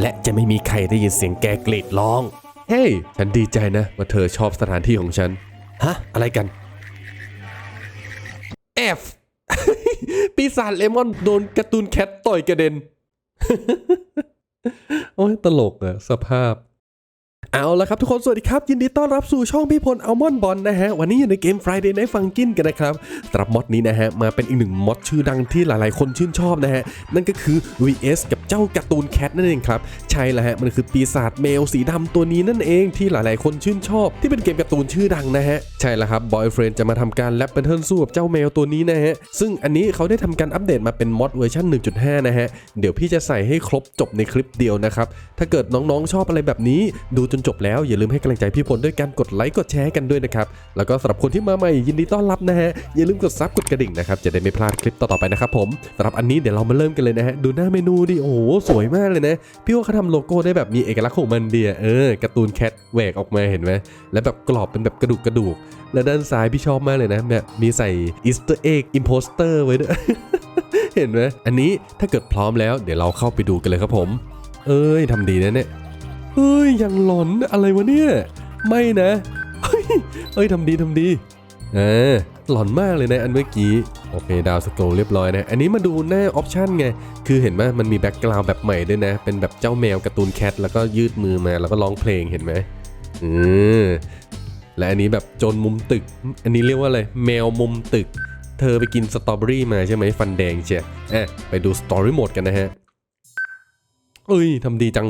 และจะไม่มีใครได้ยินเสียงแกกรีดร้อง เฮ้ย ฉันดีใจนะว่าเธอชอบสถานที่ของฉัน ฮะ อะไรกัน F ปีศาจเลมอนโดนการ์ตูนแคทต่อยกระเด็น โอ้ยตลกอะสภาพ เอาละครับทุกคนสวัสดีครับ ยินดีต้อนรับสู่ช่องพี่พลอัลมอนบอลนะฮะ วันนี้อยู่ในเกม Friday Night Funkin กันนะครับสำหรับมอดนี้นะฮะ มาเป็นอีกหนึ่งมอดชื่อดังที่หลายๆ คนชื่นชอบนะฮะ นั่นก็คือ VS กับเจ้าการ์ตูนแคทนั่นเองครับ ใช่แล้วฮะ มันคือปีศาจแมวสีดำตัวนี้นั่นเองที่หลายๆ คนชื่นชอบ ที่เป็นเกมการ์ตูนชื่อดังนะฮะ ใช่แล้วครับบอยเฟรนจะมาทำการแลปเปเทิลสู้กับเจ้าแมวตัวนี้นะฮะซึ่งอันนี้เขาได้ทำการอัปเดตมาเป็นมอดเวอร์ชัน1.5 นะฮะเดี๋ยวพี่จะใส่ให้ครบจบในคลิปเดียวนะครับถ้าเกิดน้องๆชอบอะไรแบบนี้ดูจนจบแล้วอย่าลืมให้กำลังใจพี่พลด้วยการกดไลค์กดแชร์กันด้วยนะครับ แล้วก็สำหรับคนที่มาใหม่ยินดีต้อนรับนะฮะอย่าลืมกดซับกดกระดิ่งนะครับจะได้ไม่พลาดคลิปต่อๆไปนะครับผมสำหรับอันนี้เดี๋ยวเรามาเริ่มกันเลยนะฮะดูหน้าเมนูดิโอ้โหสวยมากเลยนะพี่ว่าเขาทำโลโก้ได้แบบมีเอกลักษณ์ของมันดีอะเออการ์ตูนแคทแหวกออกมาเห็นไหมแล้วแบบกรอบเป็นแบบกระดูกกระดูก และด้านซ้ายพี่ชอบมากเลยนะแบบมีใส่อีสเตอร์เอ็กอิมโพสเตอร์ไว้ด้วยเห็นไหมอันนี้ถ้าเกิดพร้อมแล้วเดี๋ยวเราเข้าไปดูกันเลยครับผม เอ้ยทำดีนะเนี่ย เฮ้ยยังหลอนอะไรวะเนี่ย ไม่นะเฮ้ยเฮ้ยทำดีทำดีเออหลอนมากเลยนะอันเมื่อกี้ โอเค ดาวสโกลเรียบร้อยนะ อันนี้มาดูหน้าออปชันไง คือเห็นไหมมันมีแบ็กกราวด์แบบใหม่ด้วยนะ เป็นแบบเจ้าแมวการ์ตูนแคทแล้วก็ยืดมือมาแล้วก็ร้องเพลงเห็นไหมเออและอันนี้แบบโจนมุมตึก อันนี้เรียกว่าอะไร แมวมุมตึก เธอไปกินสตรอเบอรี่มาใช่ไหมฟันแดงเชียอะไปดูสตอรี่โหมดกันนะฮะเอ้ยทำดีจัง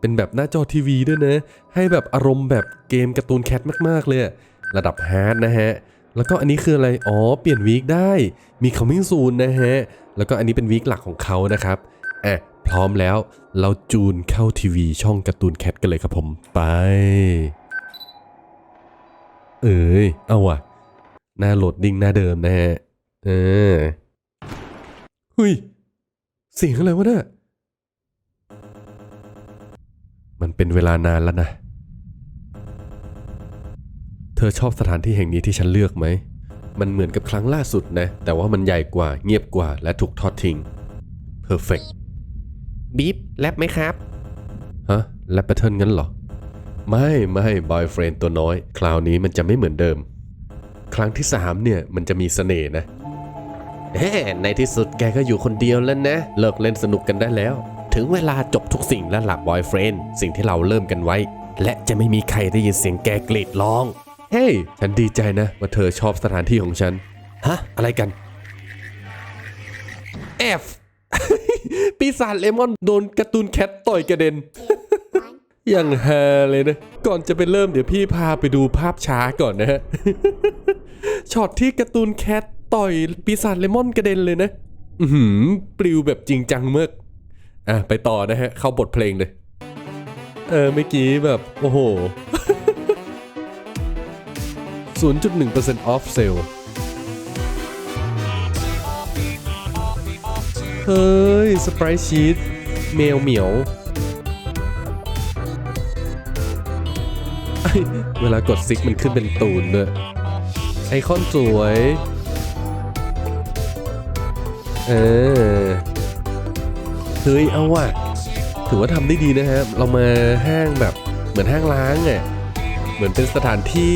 เป็นแบบหน้าจอทีวีด้วยนะ ให้แบบอารมณ์แบบเกมการ์ตูนแคทมากๆเลยระดับฮาร์ดนะฮะ แล้วก็อันนี้คืออะไร อ๋อ เปลี่ยนวีคได้ มี coming soon นะฮะ แล้วก็อันนี้เป็นวีคหลักของเขานะครับอะพร้อมแล้วเราจูนเข้าทีวีช่องการ์ตูนแคทกันเลยครับผมไป เอ้ยเอาว่ะ หน้าโหลดดิ้งหน้าเดิมนะฮะ เออเฮ้ย เสียงอะไรวะเนี่ย มันเป็นเวลานานแล้วนะ เธอชอบสถานที่แห่งนี้ที่ฉันเลือกไหม มันเหมือนกับครั้งล่าสุดนะ แต่ว่ามันใหญ่กว่า เงียบกว่า และถูกทอดทิ้ง Perfect บีบแลบไหมครับ ฮะ แลบแพทเทิร์นงั้นเหรอ ไม่ไม่บอยเฟรนตัวน้อย คราวนี้มันจะไม่เหมือนเดิม ครั้งที่3เนี่ยมันจะมีเสน่ห์นะเฮ้ในที่สุดแกก็อยู่คนเดียวแล้วนะ เลิกเล่นสนุกกันได้แล้ว ถึงเวลาจบทุกสิ่งแล้วล่ะบอยเฟรนสิ่งที่เราเริ่มกันไว้ และจะไม่มีใครได้ยินเสียงแกกรีดร้อง เฮ้ยฉันดีใจนะว่าเธอชอบสถานที่ของฉัน ฮะ อะไรกัน F ปีศาจเลมอนโดนการ์ตูนแคทต่อยกระเด็นอย่างฮาเลยนะ ก่อนจะไปเริ่มเดี๋ยวพี่พาไปดูภาพช้าก่อนนะฮะช็อตที่การ์ตูนแคทต่อยปีศาจเลมอนกระเด็นเลยนะ อือหือปลิวแบบจริงจังมาก อะไปต่อนะฮะ เข้าบทเพลงเลย เออเมื่อกี้แบบ โอ้โห 0.1% off sale เฮ้ย สไปร์ชีตแมวเหมียวเวลากดซิกมันขึ้นเป็นตูนด้วยไอคอนสวย เออ เฮ้ยเอาว่ะถือว่าทำได้ดีนะฮะเรามาห้างแบบเหมือนห้างล้างอะเหมือนเป็นสถานที่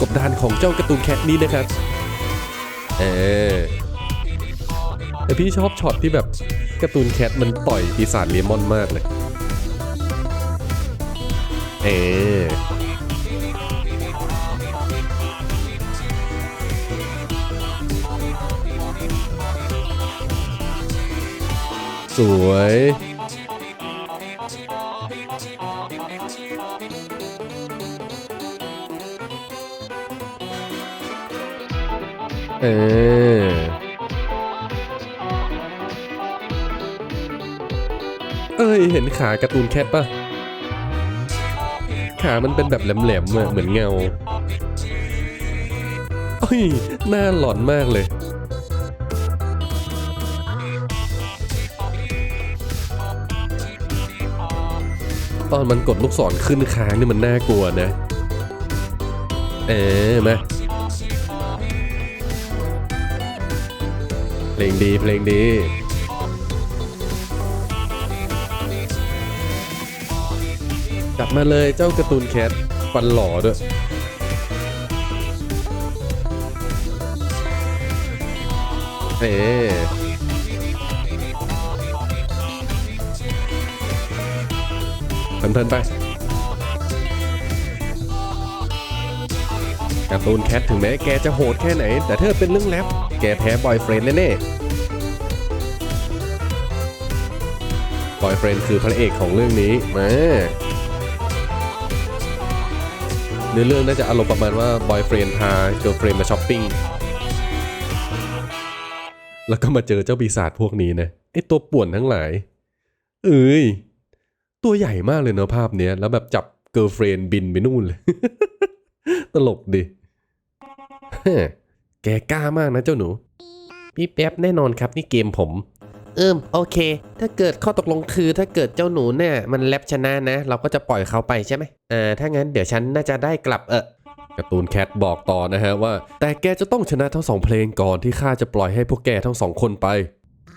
กบดานของเจ้าการ์ตูนแคทนี้นะครับเออแต่พี่ชอบช็อตที่แบบการ์ตูนแคทมันต่อยปีศาจเลมอนมากเลย เออ สวย เออเอ้ย เห็นขาการ์ตูนแคทปะขามันเป็นแบบแหลมๆเหมือนเงาเอ้ย หน้าหลอนมากเลย ตอนมันกดลูกศรขึ้นค้างนี่มันน่ากลัวนะ เออมาเพลงดีเพลงดีจับมาเลยเจ้าการ์ตูนแคทฟันหล่อด้วยเอ๊ เพลินๆไปการ์ตูนแคทถึงแม้แกจะโหดแค่ไหน แต่ถ้าเป็นเรื่องแรปแกแพ้บอยเฟรนด์แน่ๆบอยเฟรนด์คือพระเอกของเรื่องนี้มาเนื้อเรื่องน่าจะอารมณ์ประมาณว่าบอยเฟรนด์พาเกิร์ลเฟรนด์มาช้อปปิ้งแล้วก็มาเจอเจ้าปีศาจพวกนี้นะไอตัวป่วนทั้งหลาย เอ้ย ตัวใหญ่มากเลยเนอะภาพเนี้ย แล้วแบบจับเกิร์ลเฟรนบินไปนู่นเลย ตลกดิแกกล้ามากนะเจ้าหนู พี่แป๊บแน่นอนครับนี่เกมผม เอิมโอเค ถ้าเกิดข้อตกลงคือถ้าเกิดเจ้าหนูเนี่ย มันแลบชนะนะ เราก็จะปล่อยเขาไปใช่ไหมอ่าถ้างั้นเดี๋ยวฉันน่าจะได้กลับเออการ์ตูนแคทบอกต่อนะฮะว่า แต่แกจะต้องชนะทั้งสองเพลงก่อนที่ข้าจะปล่อยให้พวกแกทั้งสองคนไป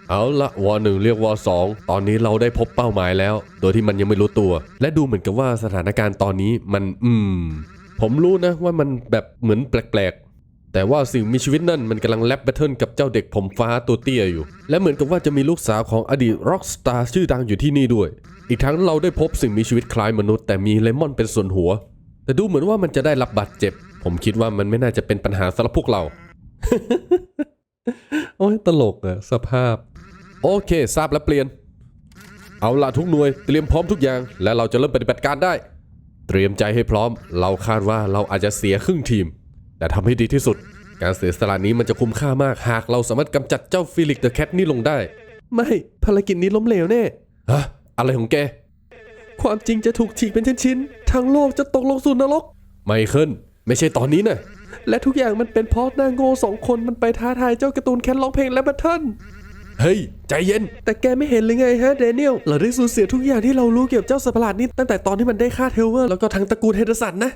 เอาละวอหนึ่งเรียกวอสองตอนนี้เราได้พบเป้าหมายแล้ว โดยที่มันยังไม่รู้ตัว และดูเหมือนกับว่าสถานการณ์ตอนนี้มันอืม ผมรู้นะว่ามันแบบเหมือนแปลกๆ แต่ว่าสิ่งมีชีวิตนั่นมันกำลังแลบแบทเทิลกับเจ้าเด็กผมฟ้าตัวเตี้ยอยู่ และเหมือนกับว่าจะมีลูกสาวของอดีตร็อกสตาร์ชื่อดังอยู่ที่นี่ด้วย อีกทั้งเราได้พบสิ่งมีชีวิตคล้ายมนุษย์แต่มีเลมอนเป็นส่วนหัว แต่ดูเหมือนว่ามันจะได้รับบาดเจ็บ ผมคิดว่ามันไม่น่าจะเป็นปัญหาสำหรับพวกเราโอ้ยตลกอะสภาพ โอเค ทราบแล้วเปลี่ยน เอาละทุกหน่วยเตรียมพร้อมทุกอย่าง และเราจะเริ่มปฏิบัติการได้ เตรียมใจให้พร้อม เราคาดว่าเราอาจจะเสียครึ่งทีม แต่ทำให้ดีที่สุด การเสียสละนี้มันจะคุ้มค่ามากหากเราสามารถกำจัดเจ้าฟิลิกเดอะแคทนี่ลงได้ ไม่ภารกิจนี้ล้มเหลวแน่ฮะอะไรของแก ความจริงจะถูกฉีกเป็นชิ้นๆทั้งโลกจะตกลงสู่นรก ไม่ขึ้น ไม่ใช่ตอนนี้นะและทุกอย่างมันเป็นเพราะนางโง่สองคนมันไปท้าทายเจ้าการ์ตูนแคทร้องเพลงและแบทเทิล เฮ้ย ใจเย็น แต่แกไม่เห็นเลยไงฮะเดนิเอลเราได้สูญเสียทุกอย่างที่เรารู้เกี่ยวกับเจ้าสัตว์ประหลาดนี้ตั้งแต่ตอนที่มันได้ฆ่าเทลเวอร์แล้วก็ทั้งตระกูลเฮเดสันนะ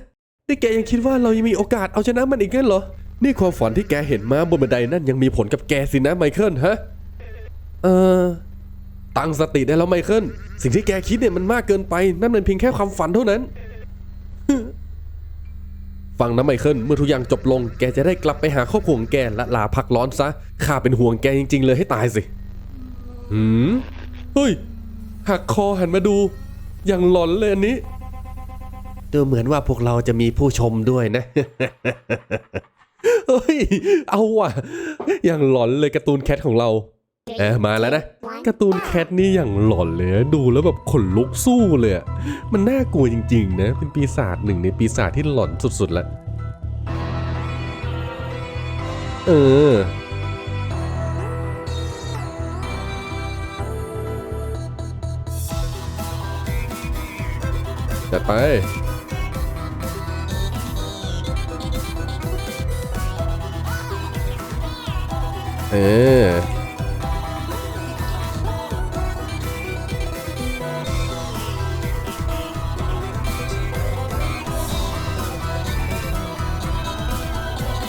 นี่แกยังคิดว่าเรายังมีโอกาสเอาชนะมันอีกงั้นเหรอ นี่ความฝันที่แกเห็นมาบนบันไดนั่นยังมีผลกับแกสินะไมเคิลฮะ เออตั้งสติได้แล้วไมเคิล สิ่งที่แกคิดเนี่ยมันมากเกินไป นั่นมันเพียงแค่ความฝันเท่านั้น ฟังนะไมเคิลเมื่อทุกอย่างจบลง แกจะได้กลับไปหาครอบครัวของแกและลาพักร้อนซะ ข้าเป็นห่วงแกจริง ๆ เลยให้ตายสิ หืม เฮ้ย หักคอหันมาดู อย่างหลอนเลยอันนี้ ดูเหมือนว่าพวกเราจะมีผู้ชมด้วยนะ เฮ้ย เอาว่ะ อย่างหลอนเลยการ์ตูนแคทของเรา เอะมาแล้วนะการ์ตูนแคทนี่อย่างหลอนเลยนะดูแล้วแบบขนลุกสู้เลยอะมันน่ากลัวจริงๆนะเป็นปีศาจหนึ่งในปีศาจที่หลอนสุดๆแล้วเออจัดไปเออ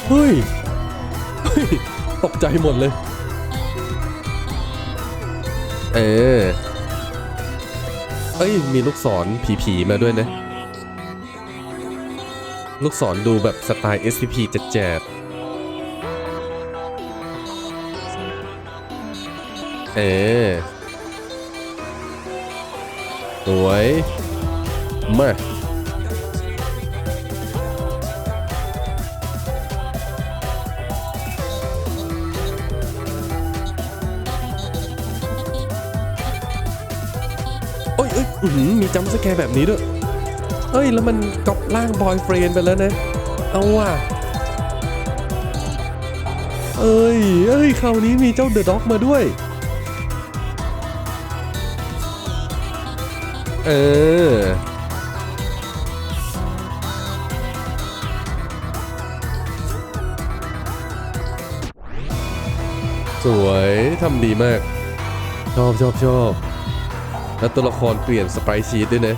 เฮ้ย เฮ้ย ตกใจหมดเลย เออ เอ้ย มีลูกศรผีๆมาด้วยนะ ลูกศรดูแบบสไตล์ SCP แจดเออสวย มา มีจัมป์สแกร์แบบนี้ด้วยเฮ้ย แล้วมันกอบร่างบอยเฟรนด์ไปแล้วนะ เอาว่ะ เอ้ย เอ้ย คราวนี้มีเจ้าเดอะด็อกมาด้วย เออสวย ทำดีมาก ชอบชอบชอบ แล้วตัวละครเปลี่ยนสไปร์ชีตด้วยนะ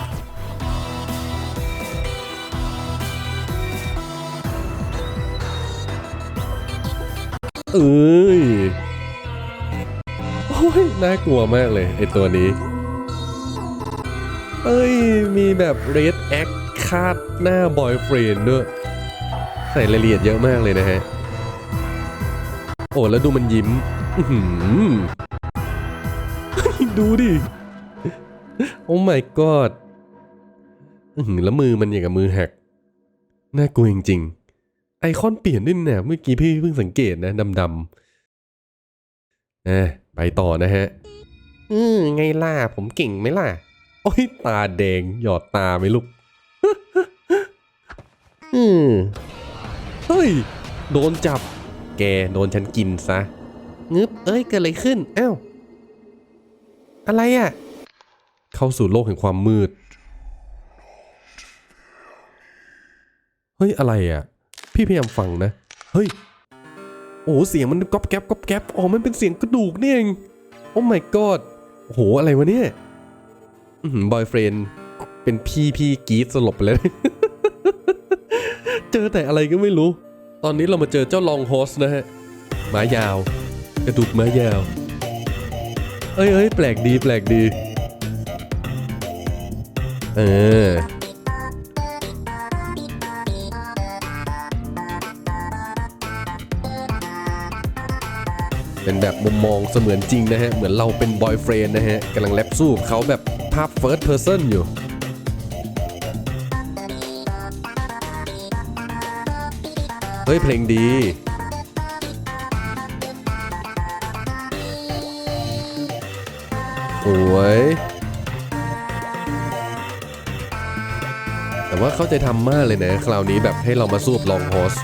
เอ้ย โอ้ย น่ากลัวมากเลย ไอตัวนี้ เอ้ย มีแบบเรดแอคคาดหน้าบอยเฟรนด้วย ใส่รายละเอียดเยอะมากเลยนะฮะ โอ้ แล้วดูมันยิ้มอื้อหือดูดิ โอ้ my god แล้วมือมันอย่างกับมือหัก น่ากลัวจริงๆ ไอคอนเปลี่ยนด้วยเนี่ยเมื่อกี้พี่เพิ่งสังเกตนะดำๆอะไปต่อนะฮะ อือไงล่ะ ผมเก่งไหมล่ะ โอ้ยตาแดงหยอดตาไหมลูก อืมเฮ้ย โดนจับ แกโดนฉันกินซะงึบเอ้ย เกิดอะไรขึ้น อ้าว อะไรอะ่ะ เข้าสู่โลกแห่งความมืด เฮ้ย อะไรอะ พี่พยายามฟังนะ เฮ้ย โอ้โหเสียงมันก๊อบแก๊บก๊อบแก๊บอ๋อ มันเป็นเสียงกระดูกนี่เอง โอ้ my god โอ้โห อะไรวะเนี่ยบอยเฟรนเป็นพี่พี่กีดสลบไปเลยเจอแต่อะไรก็ไม่รู้ ตอนนี้เรามาเจอเจ้าลองโฮสนะฮะหมายาว กระดูกไม้ยาว เอ้ยเอ้ยแปลกดีแปลกดี เออ เป็นแบบมุมมองเสมือนจริงนะฮะ เหมือนเราเป็นบอยเฟรนนะฮะกำลังแลปสู้เขาแบบภาพ first person อยู่เฮ้ยเพลงดีโอ้ย ว่าเข้าใจทำมากเลยนะ คราวนี้แบบให้เรามาสูบลองโฮส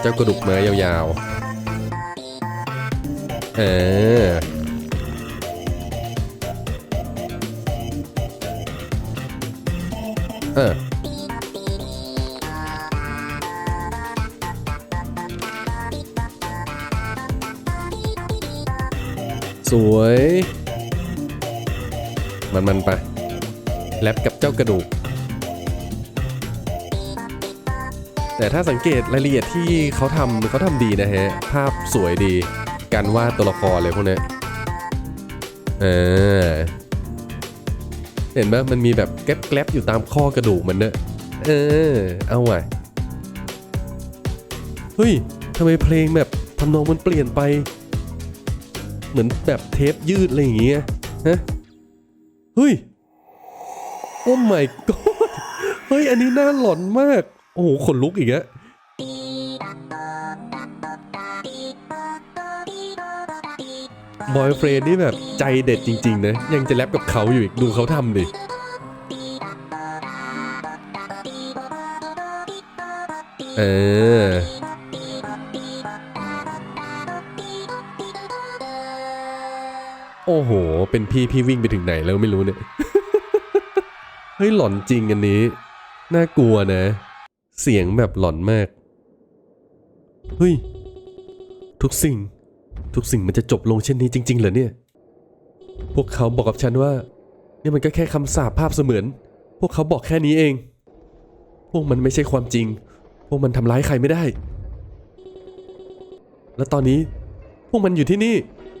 เจ้ากระดูกไม้ยาวๆ เออเออสวย มันมันๆไป แลบกับเจ้ากระดูก แต่ถ้าสังเกตรายละเอียดที่เขาทำเขาทำดีนะฮะ ภาพสวยดี การวาดตัวละครเลยพวกนี้เออเห็นไหมมันมีแบบแกลบๆอยู่ตามข้อกระดูกมันเนอะเออ เอาว่ะเฮ้ยทำไมเพลงแบบทำนองมันเปลี่ยนไป เหมือนแบบเทปยืดอะไรอย่างเงี้ยฮะเฮ้ย โอ้ my god เฮ้ย อันนี้น่าหลอนมาก โอ้โห ขนลุกอีกอะบอยเฟรนนี่แบบใจเด็ดจริง ๆ นะ ยังจะแรปกับเขาอยู่อีก ดูเขาทำดิเออโอ้โห เป็นพี่พี่วิ่งไปถึงไหนแล้วไม่รู้เนี่ย ฮ้ยหลอนจริงอันนี้ น่ากลัวนะ เสียงแบบหลอนมาก เฮ้ย ทุกสิ่ง ทุกสิ่งมันจะจบลงเช่นนี้จริง ๆ เหรอเนี่ย พวกเขาบอกกับฉันว่า นี่มันก็แค่คำสาปภาพเสมือน พวกเขาบอกแค่นี้เอง พวกมันไม่ใช่ความจริง พวกมันทำร้ายใครไม่ได้ แล้วตอนนี้พวกมันอยู่ที่นี่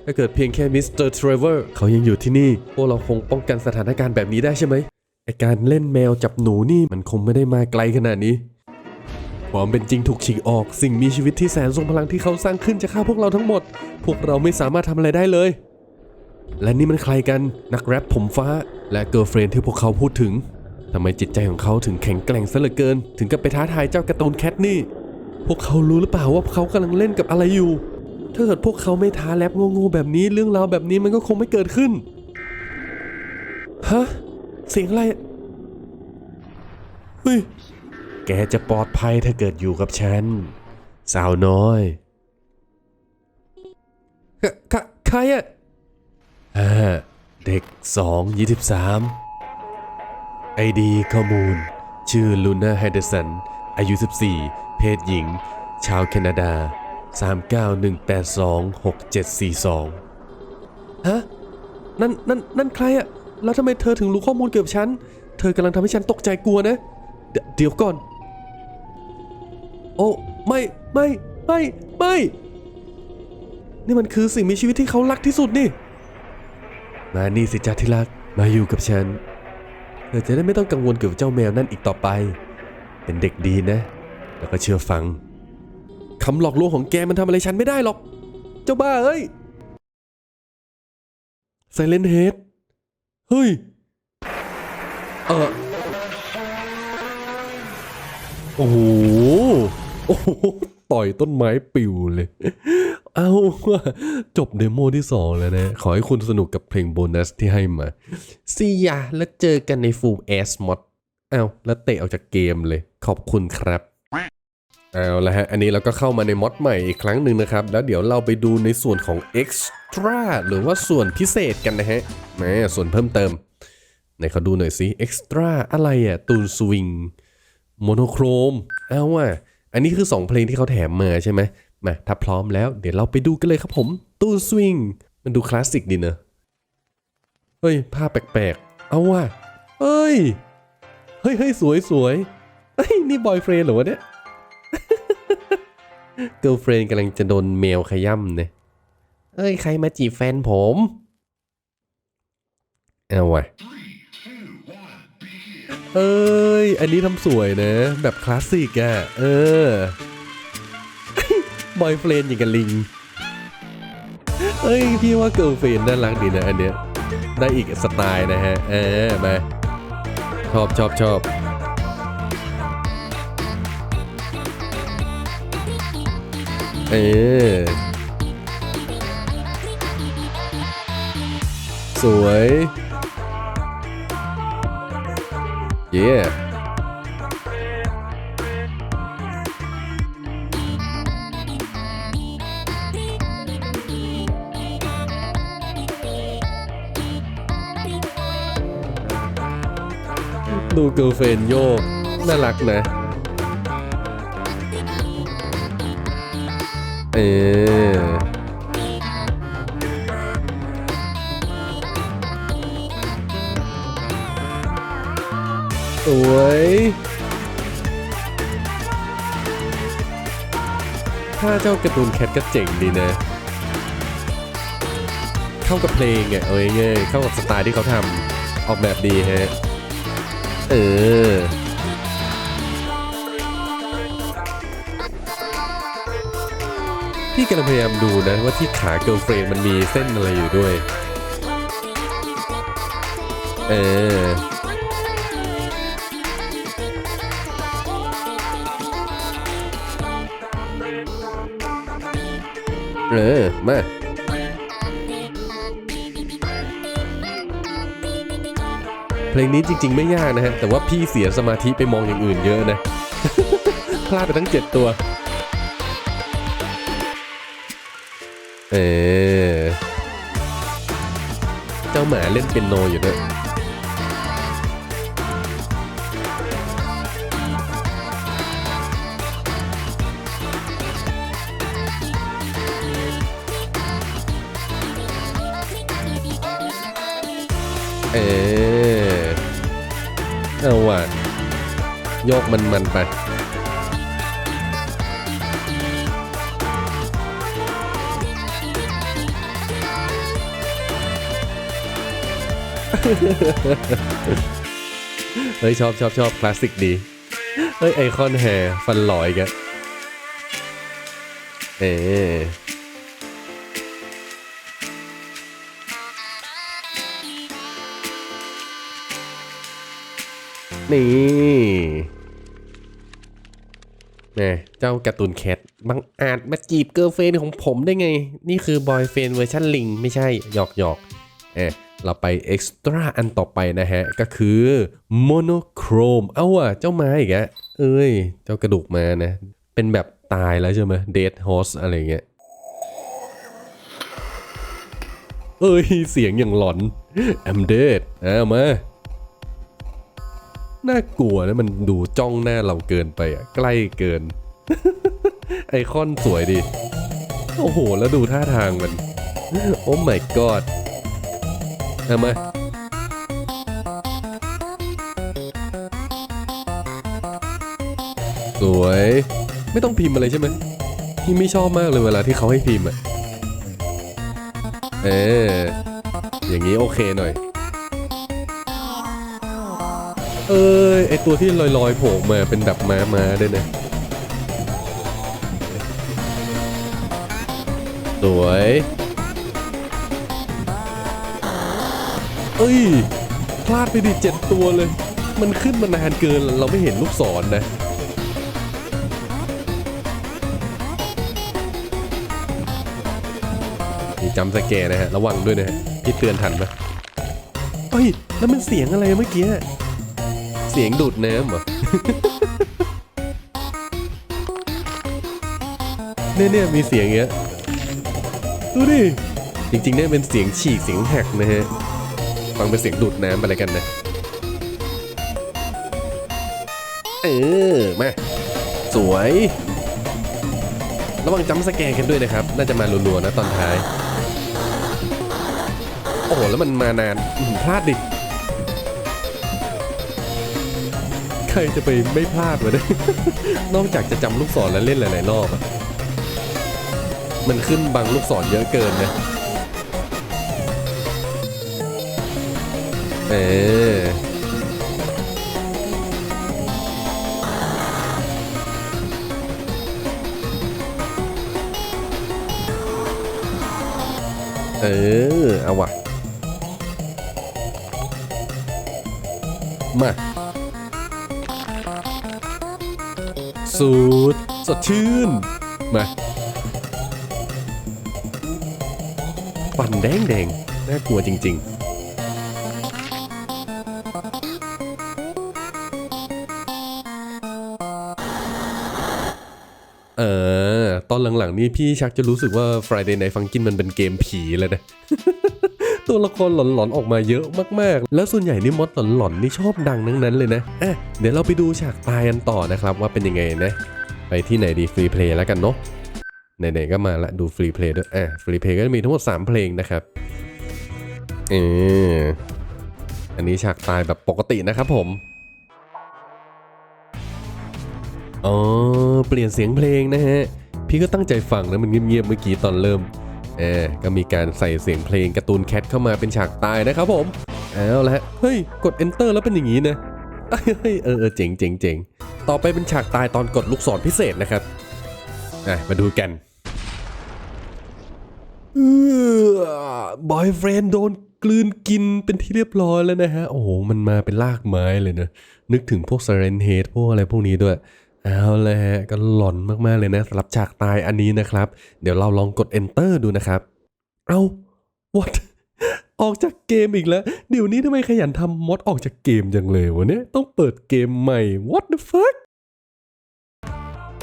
ถ้าเกิดเพียงแค่มิสเตอร์เทรเวอร์เขายังอยู่ที่นี่ พวกเราคงป้องกันสถานการณ์แบบนี้ได้ใช่ไหม ไอการเล่นแมวจับหนูนี่มันคงไม่ได้มาไกลขนาดนี้ ความเป็นจริงถูกฉีกออก สิ่งมีชีวิตที่แสนทรงพลังที่เขาสร้างขึ้นจะฆ่าพวกเราทั้งหมด พวกเราไม่สามารถทำอะไรได้เลย และนี่มันใครกันนักแรปผมฟ้า และเกิร์ลเฟรนที่พวกเขาพูดถึงทำไมจิตใจของเขาถึงแข็งแกร่งซะเหลือเกิน ถึงกับไปท้าทายเจ้าการ์ตูนแคทนี่ พวกเขารู้หรือเปล่าว่าเขากำลังเล่นกับอะไรอยู่ ถ้าเกิดพวกเขาไม่ท้าแรปโง่ๆแบบนี้เรื่องราวแบบนี้มันก็คงไม่เกิดขึ้นฮะ เสียงอะไรอะเฮ้ยแกจะปลอดภัยถ้าเกิดอยู่กับฉัน สาวน้อยใครใครอะอ่าเด็กสองยี่สิบสามไอดีข้อมูล ชื่อลูน่าไฮเดสัน อายุ 14 เพศหญิง ชาวแคนาดา 39182674ฮะ นั่น นั่น นั่นใครอะ แล้วทำไมเธอถึงรู้ข้อมูลเกี่ยวกับฉัน เธอกำลังทำให้ฉันตกใจกลัวนะเดเดี๋ยวก่อน โอ้ ไม่ ไม่ ไม่ ไม่ นี่มันคือสิ่งมีชีวิตที่เขารักที่สุดนี่ มานี่สิจ้าที่รัก มาอยู่กับฉัน เธอจะได้ไม่ต้องกังวลเกี่ยวกับเจ้าแมวนั่นอีกต่อไป เป็นเด็กดีนะ แล้วก็เชื่อฟัง คำหลอกลวงของแกมันทำอะไรฉันไม่ได้หรอก เจ้าบ้าเอ้ยไซเลนเฮด เฮ้ย เออโอ้โห โอ้โห ต่อยต้นไม้ปิวเลย เอาว่ะจบเดโมที่สองแล้วนะ ขอให้คุณสนุกกับเพลงโบนัสที่ให้มาซียาแล้วเจอกันในฟูลเอสมอดเอาแล้วเตะออกจากเกมเลย ขอบคุณครับ เอาละฮะ อันนี้เราก็เข้ามาในมอดใหม่อีกครั้งหนึ่งนะครับ แล้วเดี๋ยวเราไปดูในส่วนของ Extra หรือว่าส่วนพิเศษกันนะฮะแหมส่วนเพิ่มเติมไหนเขาดูหน่อยสิ Extra อะไรอะตูนสวิงโมโนโครมเอาว่ะอันนี้คือ 2 เพลงที่เขาแถมมาใช่ไหมมาถ้าพร้อมแล้วเดี๋ยวเราไปดูกันเลยครับผมตูนสวิงมันดูคลาสสิกดีเนอะเฮ้ย ภาพแปลกๆ เอาว่ะเฮ้ย เฮ้ยเฮ้ยสวยสวยเฮ้ย นี่บอยเฟรนหรอวะเนี่ย เกิร์ลเฟรนกำลังจะโดนแมวขย่ำเนี่ยเอ้ย ใครมาจีบแฟนผม เอาวะเอ้ย อันนี้ทำสวยนะ แบบคลาสสิกอะ่ะ เออ บอยเฟรนอย่างกับลิง เอ้ย พี่ว่าเกิร์ลเฟรนน่ารักดีนะอันเนี้ย ได้อีกสไตล์นะฮะ เออ มา ชอบชอบชอบ เออ สวย เย้ดูเกิร์ลเฟนโยก น่ารักนะ ออสวยถ้าเจ้าการ์ตูนแคทก็เจ๋งดีนะ เข้ากับเพลงอะเอาง่ายเข้ากับสไตล์ที่เขาทำออกแบบดีฮะ เออ พี่กำลังพยายามดูนะว่าที่ขาเกิร์ลเฟรนมันมีเส้นอะไรอยู่ด้วย เออ เออ มาเพลงนี้จริง ๆ ไม่ยากนะฮะ แต่ว่าพี่เสียสมาธิไปมองอย่างอื่นเยอะนะ พลาดไปทั้งเจ็ดตัว เออ เจ้าหมาเล่นเป็นโนอยู่ด้วยเออ เอาว่ะ โยกมันมันไป เฮ้ยชอบชอบชอบคลาสสิกดี เฮ้ยไอคอนแฮร์ฟันหลอยกันเออนี่แหมเจ้าการ์ตูนแคทบังอาจมาจีบเกิร์ลเฟนของผมได้ไง นี่คือบอยเฟนเวอร์ชันลิง ไม่ใช่หยอกหยอก เอเราไปเอ็กซ์ตร้าอันต่อไปนะฮะ ก็คือโมโนโครม เอ้าอะเจ้าไม้อีกอะเอ้ย เจ้ากระดูกมานะ เป็นแบบตายแล้วใช่ไหมเดดฮอสอะไรเงี้ยเอ้ย เสียงอย่างหลอน I'm dead เอามา น่ากลัวนะมันดูจ้องหน้าเราเกินไปอะใกล้เกิน ไอคอนสวยดีโอ้โห แล้วดูท่าทางมัน โอ้ my god เอามาสวย ไม่ต้องพิมพ์อะไรใช่ไหมพี่ไม่ชอบมากเลยเวลาที่เขาให้พิมพ์อะเอออย่างนี้โอเคหน่อย เออไอตัวที่ลอยๆโผล่มาเป็นแบบม้ามาด้วยนะสวย เอ้ย พลาดไปดิเจ็ดตัวเลย มันขึ้นมานานเกินเราไม่เห็นลูกศรนะมีจำสแกนะฮะ ระวังด้วยนะฮะพี่เตือนทันปะเฮ้ย แล้วมันเสียงอะไรเมื่อกี้ เสียงดูดน้ำเหรอเนี่ยเนี่ยมีเสียงเงี้ย ดูดิ จริงๆเนี่ยเป็นเสียงฉีกเสียงแหกนะฮะ ฟังเป็นเสียงดูดน้ำอะไรกันนะ เออ มา สวย ระวังจำสแกนกันด้วยนะครับ น่าจะมารัวๆนะตอนท้าย โอ้โห แล้วมันมานานพลาดดิ ใครจะไปไม่พลาดวะเนี่ยนอกจากจะจำลูกศรแล้วเล่นหลายๆรอบอะมันขึ้นบางลูกศรเยอะเกินนะ เออ เออ เอาวะมาสูตรสดชื่น มาฟันแดงแดงน่ากลัวจริง ๆ เออ ตอนหลังๆนี่พี่ชักจะรู้สึกว่า Friday Night Funkin' มันเป็นเกมผีเลยนะ ตัวละครหลอนๆออกมาเยอะมากๆ แล้วส่วนใหญ่นี่มดหลอนๆนี่ชอบดังทั้งนั้นเลยนะอะเดี๋ยวเราไปดูฉากตายกันต่อนะครับว่าเป็นยังไงนะ ไปที่ไหนดีฟรีเพลย์แล้วกันเนาะไหนๆก็มาละดูฟรีเพลย์ด้วยอะฟรีเพลย์ก็จะมีทั้งหมด 3 เพลงนะครับเอออันนี้ฉากตายแบบปกตินะครับผม อ๋อ เปลี่ยนเสียงเพลงนะฮะ พี่ก็ตั้งใจฟังนะมันเงียบๆเมื่อกี้ตอนเริ่มเออก็มีการใส่เสียงเพลงการ์ตูนแคทเข้ามาเป็นฉากตายนะครับผม เอาละเฮ้ย กด enter แล้วเป็นอย่างนี้นะเฮ้ยเออเออเจ๋งเจ๋งเจ๋งต่อไปเป็นฉากตายตอนกดลูกศรพิเศษนะครับอะมาดูกันเออบอยเฟรนโดนกลืนกินเป็นที่เรียบร้อยแล้วนะฮะ โอ้โห มันมาเป็นลากไม้เลยนะ นึกถึงพวก s เรนเฮดพวกอะไรพวกนี้ด้วย เอาเลยฮะก็หลอนมากๆเลยนะสำหรับฉากตายอันนี้นะครับ เดี๋ยวเราลองกด enter ดูนะครับ เอา what ออกจากเกมอีกแล้ว เดี๋ยวนี้ทำไมขยันทำมดออกจากเกมจังเลยวะเนี่ยต้องเปิดเกมใหม่ what the fuck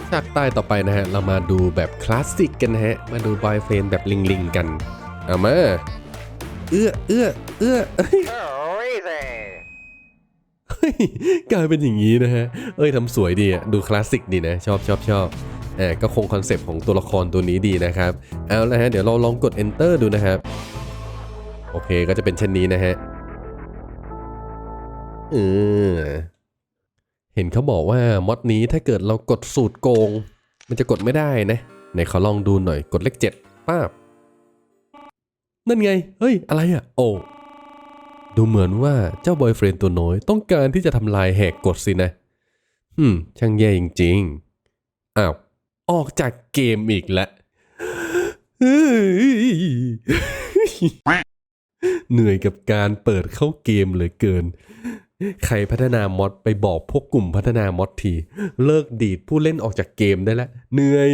ฉากตายต่อไปนะฮะ เรามาดูแบบคลาสสิกกันฮะ มาดูบอยเฟรนแบบลิงๆกัน เอามา เอื้อเอื้อเอื้อเอ้ย Crazy. เฮ้ย กลายเป็นอย่างนี้นะฮะ เอ้ยทำสวยดีอะดูคลาสสิกดีนะ ชอบชอบชอบเออก็คงคอนเซปต์ของตัวละครตัวนี้ดีนะครับ เอาละฮะ เดี๋ยวเราลองกด enter ดูนะครับ โอเคก็จะเป็นเช่นนี้นะฮะเออเห็นเขาบอกว่ามอดนี้ถ้าเกิดเรากดสูตรโกง มันจะกดไม่ได้นะไหนเขาลองดูหน่อยกดเลขเจ็ดป้าบนั่นไง เฮ้ย อะไรอะ โอ้ ดูเหมือนว่าเจ้าบอยเฟรนตัวน้อยต้องการที่จะทำลายแหกกฎสินะ อืม ช่างแย่จริงๆ อ้าว ออกจากเกมอีกแล้วเหนื่อยกับการเปิดเข้าเกมเหลือเกิน ใครพัฒนามอดไปบอกพวกกลุ่มพัฒนามอดที เลิกดีดผู้เล่นออกจากเกมได้แล้วเหนื่อย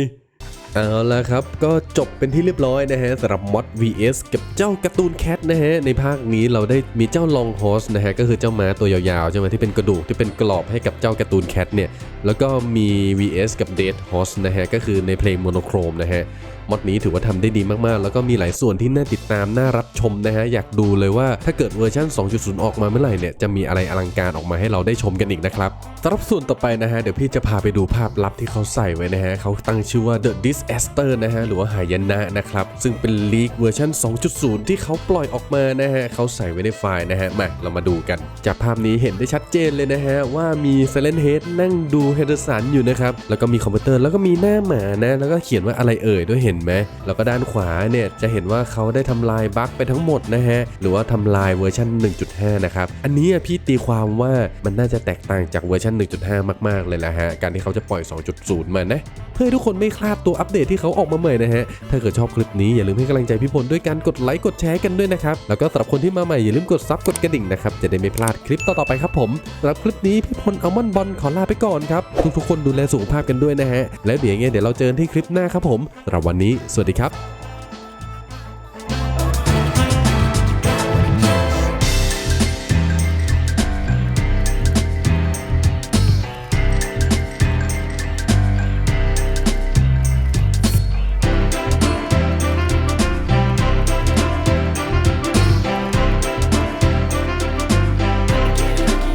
เอาละครับก็จบเป็นที่เรียบร้อยนะฮะสำหรับมอด vs กับเจ้าการ์ตูนแคทนะฮะในภาคนี้เราได้มีเจ้าลองฮอสนะฮะก็คือเจ้าม้าตัวยาวๆใช่ไหมที่เป็นกระดูกที่เป็นกรอบให้กับเจ้าการ์ตูนแคทเนี่ยแล้วก็มี vs กับเดดฮอสนะฮะก็คือในเพลงโมโนโครมนะฮะ มอดนี้ถือว่าทำได้ดีมากๆ แล้วก็มีหลายส่วนที่น่าติดตามน่ารับชมนะฮะ อยากดูเลยว่าถ้าเกิดเวอร์ชัน2.0 ออกมาเมื่อไหร่เนี่ยจะมีอะไรอลังการออกมาให้เราได้ชมกันอีกนะครับสำหรับส่วนต่อไปนะฮะ เดี๋ยวพี่จะพาไปดูภาพลับที่เขาใส่ไว้นะฮะเขาตั้งชื่อว่า The Disaster นะฮะหรือว่าหายนะนะครับซึ่งเป็นลีกเวอร์ชัน2.0 ที่เขาปล่อยออกมานะฮะเขาใส่ไว้ในไฟล์นะฮะมาเรามาดูกัน จากภาพนี้เห็นได้ชัดเจนเลยนะฮะว่ามี Silent Head นั่งดูเฮเดอร์สันอยู่นะครับแล้วก็มีคอมพิวเตอร์แล้วก็มีหน้าหมานะแล้วก็เขียนว่าอะไรเอ่ยด้วยเห็นห็นไหมแล้วก็ด้านขวาเนี่ยจะเห็นว่าเขาได้ทำลายบั๊กไปทั้งหมดนะฮะ หรือว่าทำลายเวอร์ชัน1.5 นะครับ อันนี้พี่ตีความว่ามันน่าจะแตกต่างจากเวอร์ชัน1.5 มาก ๆ เลยนะฮะ การที่เขาจะปล่อย 2.0 มานะ เพื่อให้ทุกคนไม่พลาดตัวอัปเดตที่เขาออกมาใหม่นะฮะ ถ้าเกิดชอบคลิปนี้อย่าลืมให้กำลังใจพี่พลด้วยการกดไลค์กดแชร์กันด้วยนะครับ แล้วก็สำหรับคนที่มาใหม่อย่าลืมกดซับกดกระดิ่งนะครับ จะได้ไม่พลาดคลิปต่อๆไปครับผมสำหรับคลิปนี้พี่พลอัลมอนบอลขอลาไปก่อนครับทุกๆคนดูแลสุขภาพกันด้วยนะฮะแล้วเดี๋ยวไงเดี๋ยวเราเจอกันที่คลิปหน้าครับผมสำหรับวันนี้ สวัสดีครับ